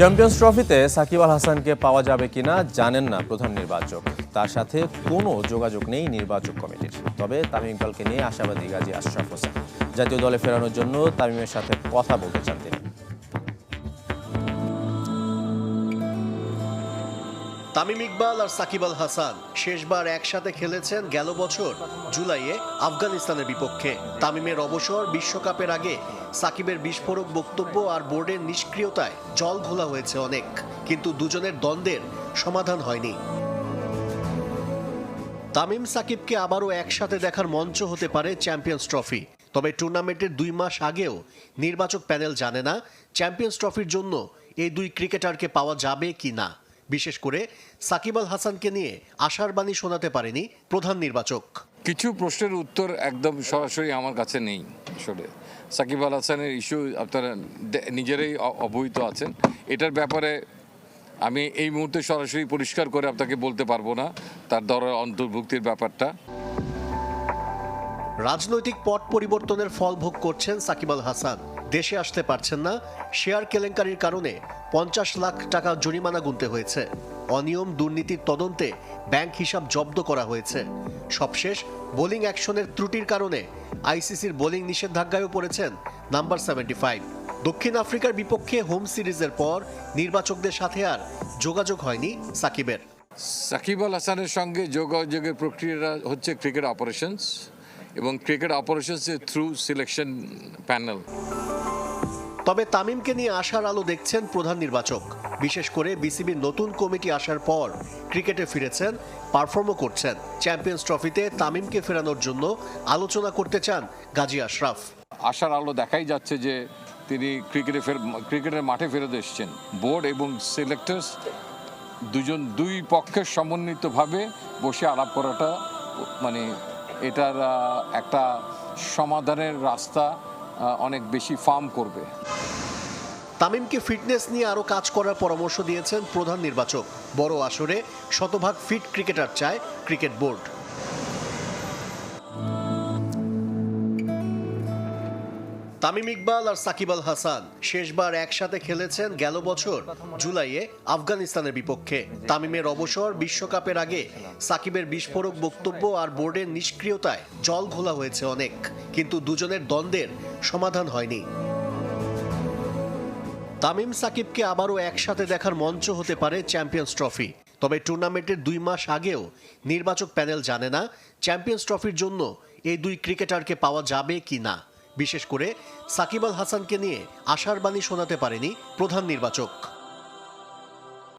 Champions ট্রফিতে সাকিব আল হাসানকে পাওয়া যাবে কিনা জানেন না প্রধান নির্বাচক। তার সাথে কোনো যোগাযোগ নেই নির্বাচক কমিটির। তবে তামিম ইকবালকে নিয়ে আশাবাদী গাজী আশরাফ হোসেন। জাতীয় দলে ফেরানোর জন্য তামিমের সাথে কথা বলতে চান তিনি। তামিম ইকবাল আর সাকিব আল হাসান শেষবার একসাথে খেলেছেন গেল বছর জুলাইয়ে আফগানিস্তানের বিপক্ষে। তামিমের অবসর বিশ্বকাপের আগে সাকিবের বিস্ফোরক বক্তব্য আর বোর্ডের নিষ্ক্রিয়তায় জল ঘোলা হয়েছে অনেক, কিন্তু দুজনের দ্বন্দ্বের সমাধান হয়নি। তামিম সাকিবকে আবারও একসাথে দেখার মঞ্চ হতে পারে চ্যাম্পিয়ন্স ট্রফি। তবে টুর্নামেন্টের দুই মাস আগেও নির্বাচক প্যানেল জানে না চ্যাম্পিয়ন্স ট্রফির জন্য এই দুই ক্রিকেটারকে পাওয়া যাবে কি না বিশেষ করে সাকিব আল হাসানকে নিয়ে আশার বাণী শোনাতে পারেনি প্রধান নির্বাচক। কিছু প্রশ্নের উত্তর একদম সরাসরি আমার কাছে নেই আসলে। সাকিব আল হাসানের ইস্যু আপনারা নিজেরাই অবহিত আছেন। এটার ব্যাপারে আমি এই মুহূর্তে সরাসরি পরিষ্কার করে আপনাকে বলতে পারব না তার দরের অন্তর্ভুক্তির ব্যাপারটা। রাজনৈতিক পট পরিবর্তনের ফল ভোগ করছেন সাকিব আল হাসান। দেশে আসতে পারছেন না, শেয়ার কেলেঙ্কারির কারণে পঞ্চাশ লাখ টাকা জরিমানা গুনতে হয়েছে। অনিয়ম দুর্নীতির তদন্তে ব্যাংক হিসাব জব্দ করা হয়েছে। সবশেষ, বোলিং অ্যাকশনের ত্রুটির কারণে আইসিসির বোলিং নিষেধাজ্ঞায়ও পড়েছেন নাম্বার সেভেন্টি ফাইভ। দক্ষিণ আফ্রিকার বিপক্ষে হোম সিরিজের পর নির্বাচকদের সাথে আর যোগাযোগ হয়নি সাকিবের। সাকিব আল হাসানের সঙ্গে যোগাযোগের প্রক্রিয়াটা হচ্ছে ক্রিকেট অপারেশনস। এবং ক্রিকেট অপারেশনসের থ্রু সিলেকশন প্যানেল তবে তামিমকে নিয়ে আশার আলো দেখছেন প্রধান নির্বাচক। বিশেষ করে বিসিবির নতুন কমিটি আসার পর ক্রিকেটে ফিরেছেন পারফর্মও করছেন। চ্যাম্পিয়ন্স ট্রফিতে তামিমকে ফেরানোর জন্য আলোচনা করতে চান গাজী আশরাফ। আশার আলো দেখাই যাচ্ছে যে তিনি ক্রিকেটে ফের ক্রিকেটের মাঠে ফেরত এসেছেন। বোর্ড এবং সিলেক্টার্স দুজন দুই পক্ষের সমন্বিতভাবে বসে আলাপ করাটা মানে এটার একটা সমাধানের রাস্তা অনেক বেশি ফার্ম করবে। তামিমকে ফিটনেস নিয়ে আরও কাজ করার পরামর্শ দিয়েছেন প্রধান নির্বাচক। বড় আসরে শতভাগ ফিট ক্রিকেটার চায় ক্রিকেট বোর্ড। তামিম ইকবাল আর সাকিব আল হাসান শেষবার একসাথে খেলেছেন গেল বছর জুলাইয়ে আফগানিস্তানের বিপক্ষে। তামিমের অবসর বিশ্বকাপের আগে সাকিবের বিস্ফোরক বক্তব্য আর বোর্ডের নিষ্ক্রিয়তায় জল ঘোলা হয়েছে অনেক, কিন্তু দুজনের দ্বন্দ্বের সমাধান হয়নি। তামিম সাকিবকে আবারও একসাথে দেখার মঞ্চ হতে পারে চ্যাম্পিয়ন্স ট্রফি। তবে টুর্নামেন্টের দুই মাস আগেও নির্বাচক প্যানেল জানে না চ্যাম্পিয়ন্স ট্রফির জন্য এই দুই ক্রিকেটারকে পাওয়া যাবে কি না বিশেষ করে সাকিব আল হাসানকে নিয়ে আশার বাণী শোনাতে পারেনি প্রধান নির্বাচক।